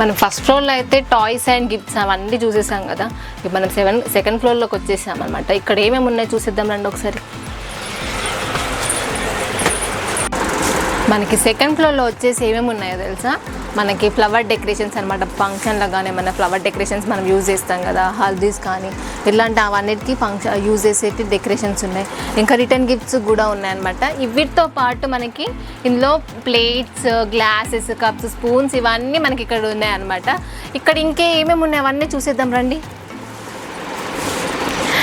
మనం ఫస్ట్ ఫ్లోర్లో అయితే టాయ్స్ అండ్ గిఫ్ట్స్ అవన్నీ చూసేసాం కదా. ఇప్పుడు మనం సెవెన్ సెకండ్ ఫ్లోర్లోకి వచ్చేసాం అనమాట ఇక్కడ ఏమేమి ఉన్నాయో చూసేద్దాం రండి ఒకసారి. మనకి సెకండ్ ఫ్లోర్లో వచ్చేసి ఏమేమి ఉన్నాయో తెలుసా? మనకి ఫ్లవర్ డెకరేషన్స్ అనమాట ఫంక్షన్లో కానీ మన ఫ్లవర్ డెకరేషన్స్ మనం యూజ్ చేస్తాం కదా. హల్దీస్ కానీ ఇలాంటి అవన్నిటికీ ఫంక్షన్ యూజ్ చేసేటి డెకరేషన్స్ ఉన్నాయి. ఇంకా రిటర్న్ గిఫ్ట్స్ కూడా ఉన్నాయన్నమాట. వీటితో పాటు మనకి ఇందులో ప్లేట్స్ గ్లాసెస్ కప్స్ స్పూన్స్ ఇవన్నీ మనకి ఇక్కడ ఉన్నాయన్నమాట. ఇక్కడ ఇంకే ఏమేమి ఉన్నాయి? అవన్నీ చూసేద్దాం రండి.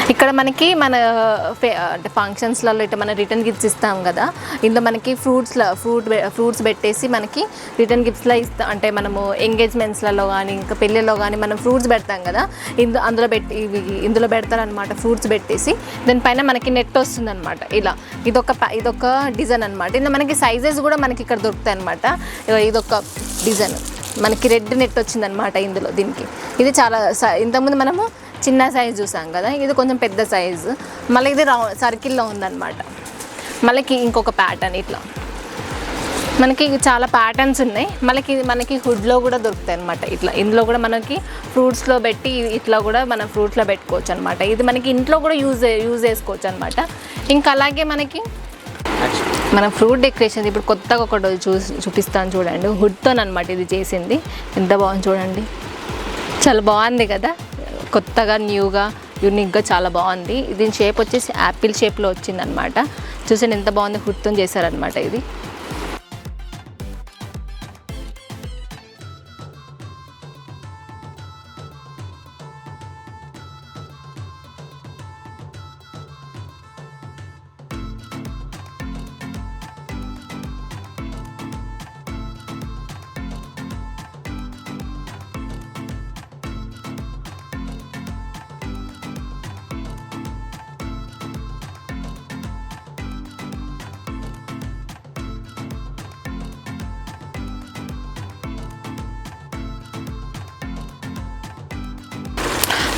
ఇక్కడ మనకి మన ఫే- అంటే ఫంక్షన్స్లలో ఇట్లా మన రిటర్న్ గిఫ్ట్స్ ఇస్తాం కదా ఇందులో మనకి ఫ్రూట్స్లో ఫ్రూట్ ఫ్రూట్స్ పెట్టేసి మనకి రిటర్న్ గిఫ్ట్స్లో ఇస్తాం అంటే మనము ఎంగేజ్మెంట్స్లలో కానీ ఇంకా పెళ్ళిలో కానీ మనం ఫ్రూట్స్ పెడతాం కదా ఇందు అందులో పెట్టి ఇవి ఇందులో పెడతారనమాట ఫ్రూట్స్ పెట్టేసి దానిపైన మనకి నెట్ వస్తుంది అనమాట ఇలా. ఇదొక ప- ఇదొక డిజైన్ అనమాట ఇందులో మనకి సైజెస్ కూడా మనకి ఇక్కడ దొరుకుతాయి అనమాట ఇదొక డిజైన్ మనకి రెడ్ నెట్ వచ్చిందనమాట ఇందులో దీనికి. ఇది చాలా స- ఇంతకుముందు మనము చిన్న సైజ్ చూసాం కదా ఇది కొంచెం పెద్ద సైజు మళ్ళీ ఇది రౌ సర్కిల్లో ఉందన్నమాట. మళ్ళీ ఇంకొక ప్యాటర్న్ ఇట్లా. మనకి చాలా ప్యాటర్న్స్ ఉన్నాయి. మనకి మనకి హుడ్లో కూడా దొరుకుతాయి అనమాట ఇట్లా. ఇందులో కూడా మనకి ఫ్రూట్స్లో పెట్టి ఇట్లా కూడా మనం ఫ్రూట్స్లో పెట్టుకోవచ్చు అనమాట ఇది మనకి ఇంట్లో కూడా యూజ్ యూజ్ చేసుకోవచ్చు అనమాట ఇంకా అలాగే మనకి మన ఫ్రూట్ డెకరేషన్ ఇప్పుడు కొత్తగా ఒకటి చూ చూపిస్తాను చూడండి. హుడ్తో అనమాట ఇది చేసింది. ఎంత బాగుంది చూడండి. చాలా బాగుంది కదా. కొత్తగా న్యూగా యూనిక్గా చాలా బాగుంది. దీని షేప్ వచ్చేసి యాపిల్ షేప్లో వచ్చిందనమాట. చూసాను ఎంత బాగుంది హుడ్తో చేశారనమాట ఇది.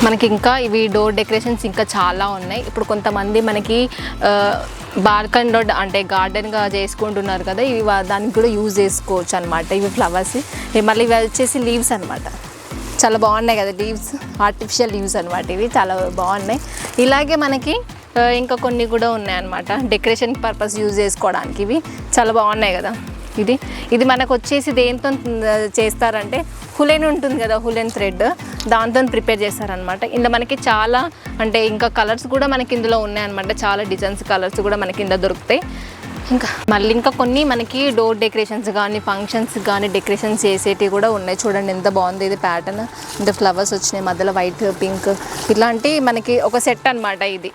మనకి ఇంకా ఇవి డోర్ డెకరేషన్స్ ఇంకా చాలా ఉన్నాయి. ఇప్పుడు కొంతమంది మనకి బాల్కన్ రోడ్ అంటే గార్డెన్గా చేసుకుంటున్నారు కదా ఇవి దానికి కూడా యూజ్ చేసుకోవచ్చు అనమాట ఇవి ఫ్లవర్స్ మళ్ళీ ఇవి వచ్చేసి లీవ్స్ అనమాట. చాలా బాగున్నాయి కదా లీవ్స్ ఆర్టిఫిషియల్ లీవ్స్ అనమాట ఇవి చాలా బాగున్నాయి. ఇలాగే మనకి ఇంకా కొన్ని కూడా ఉన్నాయన్నమాట. డెకరేషన్ పర్పస్ యూజ్ చేసుకోవడానికి ఇవి చాలా బాగున్నాయి కదా. ఇది. ఇది మనకు వచ్చేసి దేంతో చేస్తారంటే హులెన్ ఉంటుంది కదా హులెన్ థ్రెడ్. దాంతో ప్రిపేర్ చేస్తారనమాట ఇందులో మనకి చాలా అంటే ఇంకా కలర్స్ కూడా మనకి ఇందులో ఉన్నాయన్నమాట. చాలా డిజైన్స్ కలర్స్ కూడా మనకి ఇందులో దొరుకుతాయి. ఇంకా మళ్ళీ ఇంకా కొన్ని మనకి డోర్ డెకరేషన్స్ కానీ ఫంక్షన్స్ కానీ డెకరేషన్స్ చేసేటివి కూడా ఉన్నాయి. చూడండి ఎంత బాగుంది. ఇది ప్యాటర్న్. అంటే ఫ్లవర్స్ వచ్చినాయి. మధ్యలో వైట్ పింక్ ఇట్లాంటి మనకి ఒక సెట్ అనమాట ఇది.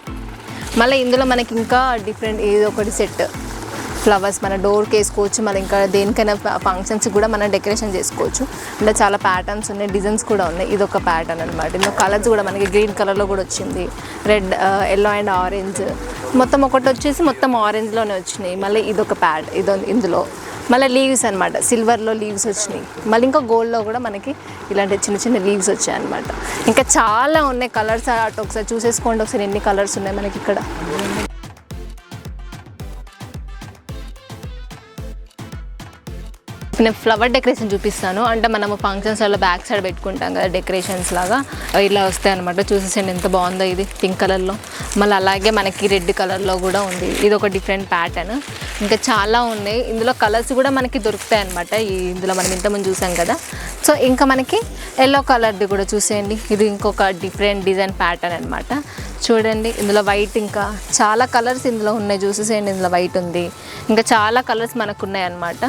మళ్ళీ ఇందులో మనకి ఇంకా డిఫరెంట్ ఇది ఒకటి సెట్. ఫ్లవర్స్ మన డోర్కి వేసుకోవచ్చు మళ్ళీ ఇంకా దేనికైనా ఫంక్షన్స్ కూడా మనం డెకరేషన్ చేసుకోవచ్చు. అంటే చాలా ప్యాటర్న్స్ ఉన్నాయి డిజైన్స్ కూడా ఉన్నాయి. ఇది ఒక ప్యాటర్న్ అనమాట ఇందులో కలర్స్ కూడా మనకి గ్రీన్ కలర్లో కూడా వచ్చింది. రెడ్ ఎల్లో అండ్ ఆరెంజ్ మొత్తం ఒకటి వచ్చేసి మొత్తం ఆరెంజ్లోనే వచ్చినాయి. మళ్ళీ ఇదొక ప్యాడ్ ఇది ఇందులో. మళ్ళీ లీవ్స్ అనమాట సిల్వర్లో లీవ్స్ వచ్చినాయి. మళ్ళీ ఇంకా గోల్డ్లో కూడా మనకి ఇలాంటి చిన్న చిన్న లీవ్స్ వచ్చాయి అనమాట ఇంకా చాలా ఉన్నాయి కలర్స్ అటు ఒకసారి చూసేసుకోండి. ఒకసారి ఎన్ని కలర్స్ ఉన్నాయి మనకి ఇక్కడ. నేను ఫ్లవర్ డెకరేషన్ చూపిస్తాను. అంటే మనము ఫంక్షన్స్లలో బ్యాక్ సైడ్ పెట్టుకుంటాం కదా డెకరేషన్స్ లాగా. ఇలా వస్తాయి అనమాట చూసేసండి ఎంత బాగుందో ఇది పింక్ కలర్లో మళ్ళీ అలాగే మనకి రెడ్ కలర్లో కూడా ఉంది. ఇది ఒక డిఫరెంట్ ప్యాటర్న్ ఇంకా చాలా ఉన్నాయి. ఇందులో కలర్స్ కూడా మనకి దొరుకుతాయి అనమాట ఇందులో మనం ఇంతకుముందు చూసాం కదా. సో ఇంకా మనకి ఎల్లో కలర్ది కూడా చూసేయండి. ఇది ఇంకొక డిఫరెంట్ డిజైన్ ప్యాటర్న్ అనమాట చూడండి ఇందులో వైట్ ఇంకా చాలా కలర్స్ ఇందులో ఉన్నాయి. చూసేసేయండి ఇందులో వైట్ ఉంది. ఇంకా చాలా కలర్స్ మనకు ఉన్నాయి అనమాట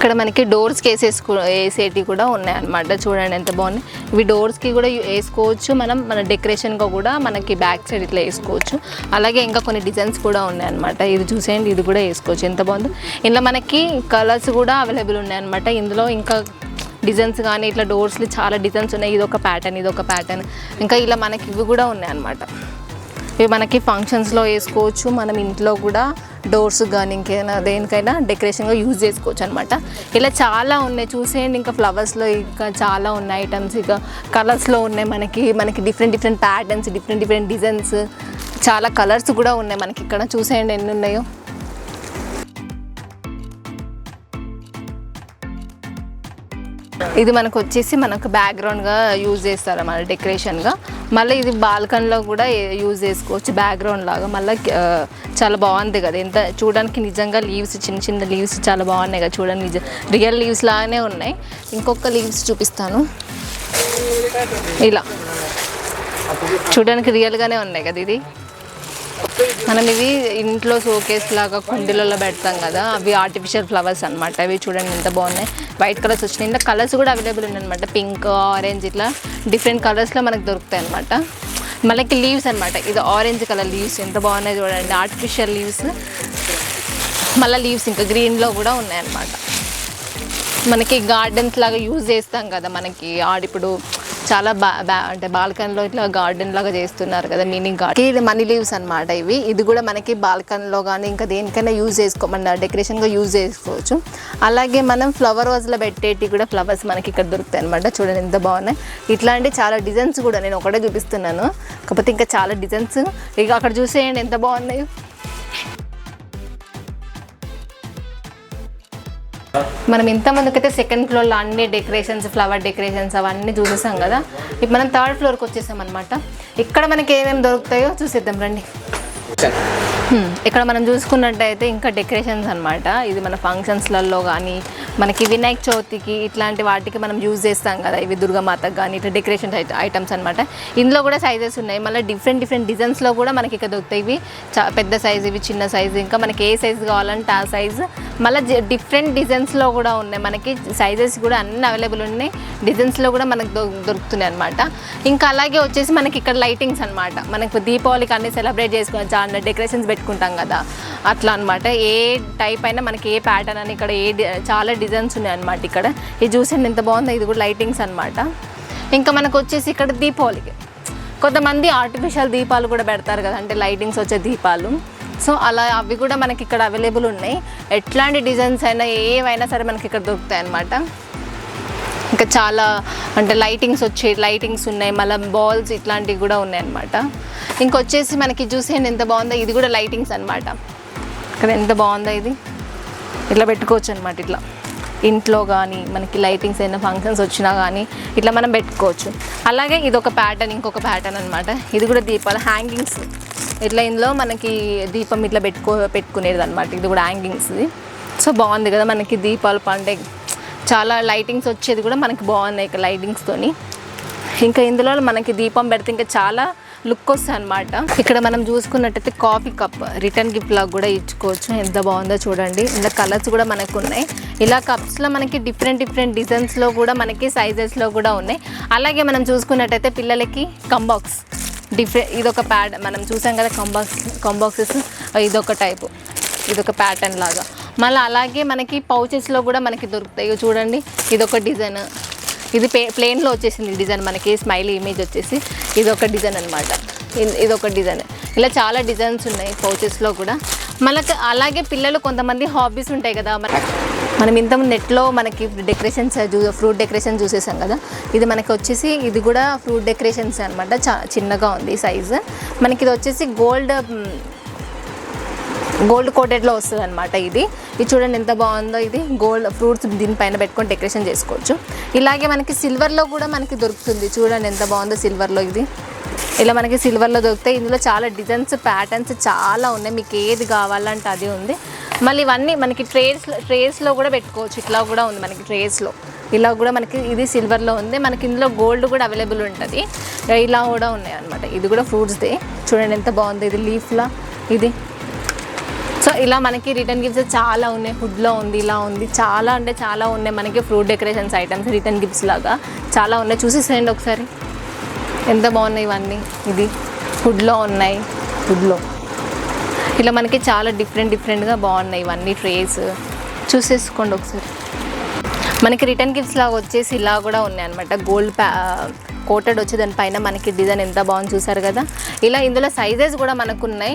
ఇక్కడ మనకి డోర్స్కి వేసేసుకో వేసేటివి కూడా ఉన్నాయన్నమాట. చూడండి ఎంత బాగున్నాయి. ఇవి డోర్స్కి కూడా వేసుకోవచ్చు మనం. మన డెకరేషన్గా కూడా మనకి బ్యాక్ సైడ్ ఇట్లా వేసుకోవచ్చు. అలాగే ఇంకా కొన్ని డిజైన్స్ కూడా ఉన్నాయన్నమాట. ఇది చూసేయండి ఇది కూడా వేసుకోవచ్చు. ఎంత బాగుందో. ఇందులో మనకి కలర్స్ కూడా అవైలబుల్ ఉన్నాయన్నమాట. ఇందులో ఇంకా డిజైన్స్ కానీ ఇట్లా డోర్స్లో చాలా డిజైన్స్ ఉన్నాయి. ఇది ఒక ప్యాటర్న్ ఇది ఒక ప్యాటర్న్ ఇంకా ఇలా మనకి ఇవి కూడా ఉన్నాయన్నమాట. ఇవి మనకి ఫంక్షన్స్లో వేసుకోవచ్చు. మనం ఇంట్లో కూడా డోర్స్ కానీ ఇంకేమైనా దేనికైనా డెకరేషన్గా యూజ్ చేసుకోవచ్చు అనమాట ఇలా చాలా ఉన్నాయి. చూసేయండి. ఇంకా ఫ్లవర్స్లో ఇంకా చాలా ఉన్నాయి ఐటమ్స్. ఇక కలర్స్లో ఉన్నాయి మనకి. మనకి different different patterns different different designs. చాలా కలర్స్ కూడా ఉన్నాయి మనకి ఇక్కడ. చూసేయండి ఎన్ని ఉన్నాయో. ఇది మనకు వచ్చేసి మనకు బ్యాక్గ్రౌండ్గా యూజ్ చేస్తారు మన డెకరేషన్గా మళ్ళీ ఇది బాల్కన్లో కూడా యూజ్ చేసుకోవచ్చు బ్యాక్గ్రౌండ్ లాగా. మళ్ళీ చాలా బాగుంది కదా. ఎంత చూడడానికి నిజంగా లీవ్స్ చిన్న చిన్న లీవ్స్ చాలా బాగున్నాయి కదా చూడండి నిజం రియల్ లీవ్స్ లాగానే ఉన్నాయి. ఇంకొక లీవ్స్ చూపిస్తాను. ఇలా. చూడడానికి రియల్గానే ఉన్నాయి కదా ఇది. మనం ఇవి ఇంట్లో షోకేస్ లాగా కుండీలలో పెడతాం కదా అవి ఆర్టిఫిషియల్ ఫ్లవర్స్ అనమాట అవి చూడండి ఎంత బాగున్నాయి. వైట్ కలర్స్ వచ్చినాయి. ఇంకా కలర్స్ కూడా అవైలబుల్ ఉన్నాయన్నమాట పింక్ ఆరెంజ్ ఇట్లా డిఫరెంట్ కలర్స్లో మనకు దొరుకుతాయి అనమాట మనకి లీవ్స్ అనమాట ఇది ఆరెంజ్ కలర్ లీవ్స్ ఎంత బాగున్నాయి చూడండి. ఆర్టిఫిషియల్ లీవ్స్ మళ్ళీ లీవ్స్ ఇంకా గ్రీన్లో కూడా ఉన్నాయన్నమాట మనకి గార్డెన్స్ లాగా యూజ్ చేస్తాం కదా మనకి. ఆడిప్పుడు చాలా బా అంటే బాల్కనీలో ఇట్లా గార్డెన్ లాగా చేస్తున్నారు కదా మీనింగ్ గార్డెన్ ఇది మనీ లీవ్స్ అనమాట ఇవి. ఇది కూడా మనకి బాల్కనీలో కానీ ఇంకా దేనికైనా యూజ్ చేసుకో మన డెకరేషన్గా యూజ్ చేసుకోవచ్చు. అలాగే మనం ఫ్లవర్ వాజ్లో పెట్టేటి కూడా ఫ్లవర్స్ మనకి ఇక్కడ దొరుకుతాయి అనమాట చూడండి ఎంత బాగున్నాయి. ఇట్లాంటి చాలా డిజైన్స్ కూడా నేను ఒకటే చూపిస్తున్నాను. కాకపోతే ఇంకా చాలా డిజైన్స్ ఇక అక్కడ చూసేయండి ఎంత బాగున్నాయి. మనం ఇంతమందికైతే సెకండ్ ఫ్లోర్లో అన్ని డెకరేషన్స్ ఫ్లవర్ డెకరేషన్స్ అవన్నీ చూసేసాం కదా. ఇప్పుడు మనం థర్డ్ ఫ్లోర్కి వచ్చేసాం అనమాట ఇక్కడ మనకి ఏమేమి దొరుకుతాయో చూసేద్దాం రండి. ఇక్కడ మనం చూసుకున్నట్టయితే ఇంకా డెకరేషన్స్ అన్నమాట. ఇది మన ఫంక్షన్స్లలో కానీ మనకి వినాయక చవితికి ఇట్లాంటి వాటికి మనం యూజ్ చేస్తాం కదా. ఇవి దుర్గామాతకు కానీ ఇట్లా డెకరేషన్ ఐటమ్స్ అనమాట ఇందులో కూడా సైజెస్ ఉన్నాయి. మళ్ళీ డిఫరెంట్ డిఫరెంట్ డిజైన్స్లో కూడా మనకి ఇక్కడ దొరుకుతాయి. ఇవి పెద్ద సైజు ఇవి చిన్న సైజు ఇంకా మనకి ఏ సైజు కావాలంటే ఆ సైజు మళ్ళీ డిఫరెంట్ డిజైన్స్లో కూడా ఉన్నాయి. మనకి సైజెస్ కూడా అన్ని అవైలబుల్ ఉన్నాయి. డిజైన్స్లో కూడా మనకు దొ- దొరుకుతున్నాయి అనమాట ఇంకా అలాగే వచ్చేసి మనకి ఇక్కడ లైటింగ్స్ అన్నమాట. మనకు దీపావళికి అన్ని సెలబ్రేట్ చేసుకోవచ్చు చాలా డెకరేషన్స్ పెట్టుకుంటాం కదా. అట్లా అనమాట ఏ టైప్ అయినా మనకి ఏ ప్యాటర్న్ అని ఇక్కడ ఏ డి- చాలా డిజైన్స్ ఉన్నాయి అనమాట ఇక్కడ. ఇది చూసండి ఎంత బాగుందో ఇది కూడా లైటింగ్స్ అనమాట ఇంకా మనకు వచ్చేసి ఇక్కడ దీపావళికి కొంతమంది ఆర్టిఫిషియల్ దీపాలు కూడా పెడతారు కదా అంటే లైటింగ్స్ వచ్చే దీపాలు. సో అలా అవి కూడా మనకి ఇక్కడ అవైలబుల్ ఉన్నాయి. ఎట్లాంటి డిజైన్స్ అయినా ఏవైనా సరే మనకి ఇక్కడ దొరుకుతాయి అన్నమాట. ఇంకా చాలా అంటే లైటింగ్స్ వచ్చే లైటింగ్స్ ఉన్నాయి మళ్ళీ బాల్స్ ఇట్లాంటివి కూడా ఉన్నాయి అనమాట ఇంకొచ్చేసి మనకి చూసేయండి ఎంత బాగుందో ఇది కూడా లైటింగ్స్ అనమాట ఇక్కడ ఎంత బాగుందో ఇది. ఇట్లా పెట్టుకోవచ్చు అనమాట ఇట్లా. ఇంట్లో కానీ మనకి లైటింగ్స్ అయినా ఫంక్షన్స్ వచ్చినా కానీ ఇట్లా మనం పెట్టుకోవచ్చు. అలాగే ఇది ఒక ప్యాటర్న్ ఇంకొక ప్యాటర్న్ అనమాట ఇది కూడా దీపాలు హ్యాంగింగ్స్ ఇట్లా ఇందులో మనకి దీపం ఇట్లా పెట్టుకో పెట్టుకునేది అనమాట ఇది కూడా హ్యాంగింగ్స్ సో బాగుంది కదా మనకి దీపాలు పండే చాలా లైటింగ్స్ వచ్చేది కూడా మనకి బాగున్నాయి ఇక్కడ లైటింగ్స్తోని ఇంకా ఇందులో మనకి దీపం పెడితే ఇంకా చాలా లుక్ వస్తుంది అనమాట ఇక్కడ మనం చూసుకున్నట్టయితే కాఫీ కప్ రిటర్న్ గిఫ్ట్ లాగా కూడా ఇచ్చుకోవచ్చు. ఎంత బాగుందో చూడండి. ఇందులో కలర్స్ కూడా మనకు ఉన్నాయి. ఇలా కప్స్లో మనకి డిఫరెంట్ డిఫరెంట్ డిజైన్స్లో కూడా మనకి సైజెస్లో కూడా ఉన్నాయి. అలాగే మనం చూసుకున్నట్టయితే పిల్లలకి కంబాక్స్ డిఫరెంట్ ఇదొక ప్యాడ్ మనం చూసాం కదా కంబాక్స్ కంబాక్సెస్ ఇదొక టైపు ఇదొక ప్యాటర్న్ లాగా. మళ్ళీ అలాగే మనకి పౌచెస్లో కూడా మనకి దొరుకుతాయి. చూడండి చూడండి ఇదొక డిజైన్. ఇది ప్లే ప్లేన్లో వచ్చేసింది డిజైన్ మనకి. స్మైలీ ఇమేజ్ వచ్చేసి ఇది ఒక డిజైన్ అనమాట ఇది ఒక డిజైన్. ఇలా చాలా డిజైన్స్ ఉన్నాయి పౌచెస్లో కూడా. మనకు అలాగే పిల్లలు కొంతమంది హాబీస్ ఉంటాయి కదా. మన మనం ఇంతకుముందు నెట్లో మనకి డెకరేషన్స్ ఫ్రూట్ డెకరేషన్ చూసేసాం కదా. ఇది మనకి వచ్చేసి ఇది కూడా ఫ్రూట్ డెకరేషన్స్ అనమాట చా చిన్నగా ఉంది సైజు మనకి ఇది వచ్చేసి గోల్డ్ గోల్డ్ కోటెడ్లో వస్తుంది అనమాట ఇది. ఇది చూడండి ఎంత బాగుందో ఇది. గోల్డ్ ఫ్రూట్స్ దీనిపైన పెట్టుకొని డెకరేషన్ చేసుకోవచ్చు. ఇలాగే మనకి సిల్వర్లో కూడా మనకి దొరుకుతుంది. చూడండి ఎంత బాగుందో సిల్వర్లో ఇది. ఇలా మనకి సిల్వర్లో దొరుకుతాయి ఇందులో చాలా డిజైన్స్ ప్యాటర్న్స్ చాలా ఉన్నాయి. మీకు ఏది కావాలంటే అది ఉంది. మళ్ళీ ఇవన్నీ మనకి ట్రేస్ ట్రేస్లో కూడా పెట్టుకోవచ్చు. ఇట్లా కూడా ఉంది మనకి ట్రేస్లో ఇలా కూడా మనకి ఇది సిల్వర్లో ఉంది. మనకి ఇందులో గోల్డ్ కూడా అవైలబుల్ ఉంటుంది. ఇలా కూడా ఉన్నాయి అనమాట ఇది కూడా ఫ్రూట్స్దే. చూడండి ఎంత బాగుంది. ఇది లీఫ్లా. ఇది ఇలా మనకి రిటర్న్ గిఫ్ట్స్ చాలా ఉన్నాయి. ఫుడ్లో ఉంది ఇలా ఉంది. చాలా అంటే చాలా ఉన్నాయి. మనకి fruit decorations items return gifts లాగా చాలా ఉన్నాయి. చూసేసేయండి ఒకసారి. ఎంత బాగున్నాయి ఇవన్నీ? ఇది ఫుడ్లో ఉన్నాయి. ఫుడ్లో ఇలా మనకి చాలా డిఫరెంట్ డిఫరెంట్గా బాగున్నాయి ఇవన్నీ ట్రేస్ చూసేసుకోండి ఒకసారి. మనకి రిటర్న్ గిఫ్ట్స్ లాగా వచ్చేసి ఇలా కూడా ఉన్నాయి అనమాట గోల్డ్ ప్యా కోటెడ్ వచ్చి దానిపైన మనకి డిజైన్ ఎంత బాగుంది చూసారు కదా? ఇలా ఇందులో సైజెస్ కూడా మనకు ఉన్నాయి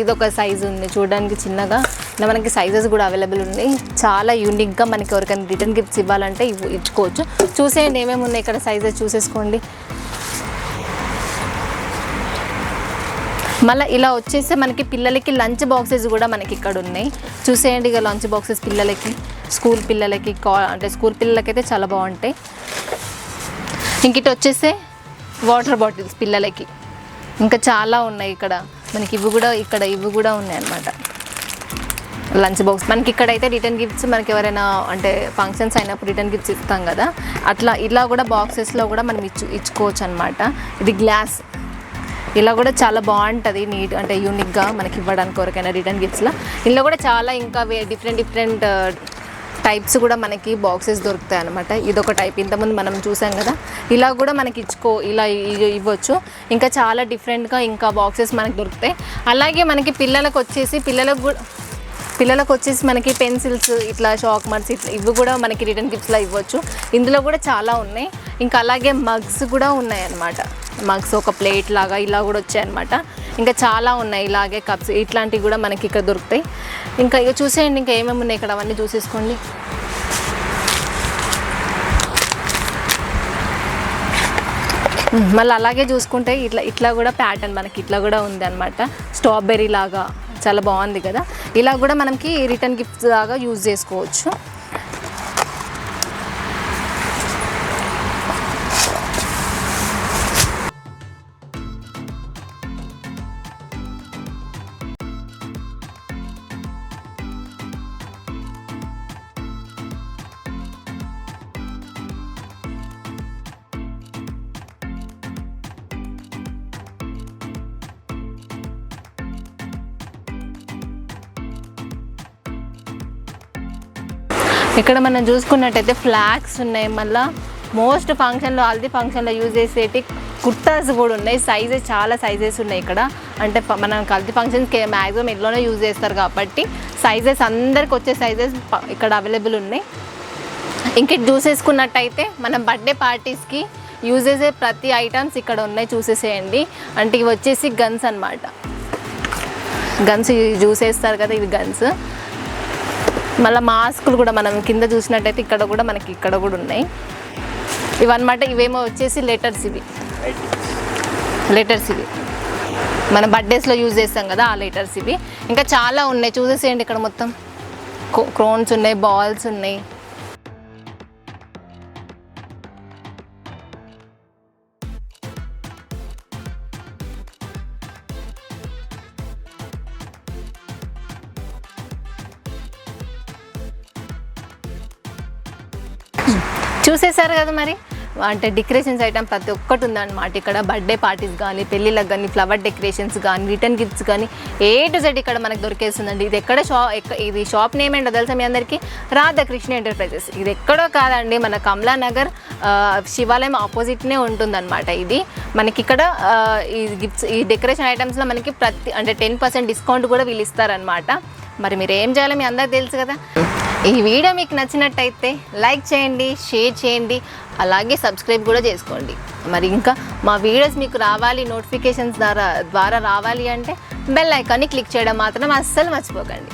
ఇదొక సైజు ఉంది చూడడానికి చిన్నగా. ఇలా మనకి సైజెస్ కూడా అవైలబుల్ ఉన్నాయి. చాలా యూనిక్గా మనకి ఎవరికైనా రిటర్న్ గిఫ్ట్స్ ఇవ్వాలంటే ఇచ్చుకోవచ్చు. చూసేయండి ఏమేమి ఉన్నాయి ఇక్కడ సైజెస్ చూసేసుకోండి. మళ్ళీ ఇలా వచ్చేస్తే మనకి పిల్లలకి లంచ్ బాక్సెస్ కూడా మనకి ఇక్కడ ఉన్నాయి. చూసేయండి ఇక లంచ్ బాక్సెస్ పిల్లలకి స్కూల్ పిల్లలకి కా అంటే స్కూల్ పిల్లలకి అయితే చాలా బాగుంటాయి. ఇంక వచ్చేసే వాటర్ బాటిల్స్ పిల్లలకి. ఇంకా చాలా ఉన్నాయి ఇక్కడ. మనకి ఇవి కూడా ఇక్కడ ఇవి కూడా ఉన్నాయి అన్నమాట లంచ్ బాక్స్ మనకి ఇక్కడైతే రిటర్న్ గిఫ్ట్స్ మనకి ఎవరైనా అంటే ఫంక్షన్స్ అయినప్పుడు రిటర్న్ గిఫ్ట్స్ ఇస్తాం కదా. అట్లా ఇలా కూడా బాక్సెస్లో కూడా మనం ఇచ్చు ఇచ్చుకోవచ్చు అనమాట ఇది గ్లాస్ ఇలా కూడా చాలా బాగుంటుంది నీట్ అంటే యూనిక్గా మనకి ఇవ్వడానికి కొరకైనా రిటర్న్ గిఫ్ట్స్లో ఇందులో కూడా చాలా ఇంకా డిఫరెంట్ డిఫరెంట్ టైప్స్ కూడా మనకి బాక్సెస్ దొరుకుతాయి అనమాట ఇదొక టైప్. ఇంతకుముందు మనం చూసాం కదా ఇలా కూడా మనకి ఇచ్చుకో ఇలా ఇవ్వచ్చు. ఇంకా చాలా డిఫరెంట్గా ఇంకా బాక్సెస్ మనకి దొరుకుతాయి. అలాగే మనకి పిల్లలకు వచ్చేసి పిల్లలకు కూడా పిల్లలకు వచ్చేసి మనకి పెన్సిల్స్ ఇట్లా షాక్ మార్క్స్ ఇట్లా ఇవి కూడా మనకి రిటర్న్ గిఫ్ట్స్లో ఇవ్వచ్చు. ఇందులో కూడా చాలా ఉన్నాయి. ఇంకా అలాగే మగ్స్ కూడా ఉన్నాయి అన్నమాట మగ్స్ ఒక ప్లేట్ లాగా ఇలా కూడా వచ్చాయన్నమాట. ఇంకా చాలా ఉన్నాయి ఇలాగే కప్స్ ఇట్లాంటివి కూడా మనకి ఇక్కడ దొరుకుతాయి. ఇంకా ఇక చూసేయండి ఇంకా ఏమేమి ఉన్నాయి ఇక్కడ? అవన్నీ చూసేసుకోండి. మళ్ళీ అలాగే చూసుకుంటే ఇట్లా ఇట్లా కూడా ప్యాటర్న్ మనకి ఇట్లా కూడా ఉంది అనమాట స్ట్రాబెర్రీ లాగా చాలా బాగుంది కదా. ఇలా కూడా మనకి రిటర్న్ గిఫ్ట్ లాగా యూజ్ చేసుకోవచ్చు. ఇక్కడ మనం చూసుకున్నట్టయితే ఫ్లాగ్స్ ఉన్నాయి. మళ్ళీ మోస్ట్ ఫంక్షన్లో హల్దీ ఫంక్షన్లో యూజ్ చేసేటి కుర్తాస్ కూడా ఉన్నాయి. సైజెస్ చాలా సైజెస్ ఉన్నాయి ఇక్కడ. అంటే మనం హల్దీ ఫంక్షన్స్కి మ్యాక్సిమం ఎల్లోనే యూజ్ చేస్తారు కాబట్టి సైజెస్ అందరికి వచ్చే సైజెస్ ఇక్కడ అవైలబుల్ ఉన్నాయి. ఇంకా చూసేసుకున్నట్టయితే మనం బర్త్డే పార్టీస్కి యూజ్ చేసే ప్రతి ఐటమ్స్ ఇక్కడ ఉన్నాయి. చూసేసేయండి. అంటే ఇవి వచ్చేసి గన్స్ అన్నమాట. గన్స్ చూసేస్తారు కదా ఇవి గన్స్ మళ్ళీ మాస్కులు కూడా మనం కింద చూసినట్టయితే ఇక్కడ కూడా మనకి ఇక్కడ కూడా ఉన్నాయి. ఇవన్నమాట ఇవేమో వచ్చేసి లెటర్స్ ఇవి. లెటర్స్ ఇవి. మన బర్త్డేస్లో యూజ్ చేస్తాం కదా ఆ లెటర్స్ ఇవి. ఇంకా చాలా ఉన్నాయి. చూసేసేయండి ఇక్కడ మొత్తం. క్రోన్స్ ఉన్నాయి బాల్స్ ఉన్నాయి. చూసేశారు కదా మరి? అంటే డెకరేషన్స్ ఐటమ్ ప్రతి ఒక్కటి ఉందన్నమాట. ఇక్కడ బర్త్డే పార్టీస్ కానీ పెళ్ళిళ్ళకి కానీ ఫ్లవర్ డెకరేషన్స్ కానీ రిటర్న్ గిఫ్ట్స్ కానీ ఏ టు జెడ్ ఇక్కడ మనకు దొరికేస్తుందండి. ఇది ఎక్కడ షా ఇది షాప్ నేమ్ ఏంటో తెలుసా మీ అందరికీ? రాధాకృష్ణ ఎంటర్ప్రైజెస్ ఇది ఎక్కడో కాదండి. మన కమలా నగర్ శివాలయం ఆపోజిట్నే ఉంటుందన్నమాట ఇది. మనకి ఇక్కడ ఈ గిఫ్ట్స్ ఈ డెకరేషన్ ఐటమ్స్లో మనకి ప్రతి అంటే టెన్ పర్సెంట్ డిస్కౌంట్ కూడా వీళ్ళు ఇస్తారనమాట మరి మీరు ఏం చేయాలో మీ అందరికి తెలుసు కదా. ఈ వీడియో మీకు నచ్చినట్టయితే లైక్ చేయండి షేర్ చేయండి అలాగే సబ్స్క్రైబ్ కూడా చేసుకోండి. మరి ఇంకా మా వీడియోస్ మీకు రావాలి నోటిఫికేషన్స్ ద్వారా ద్వారా రావాలి అంటే బెల్ ఐకాన్ని క్లిక్ చేయడం మాత్రం అస్సలు మర్చిపోకండి.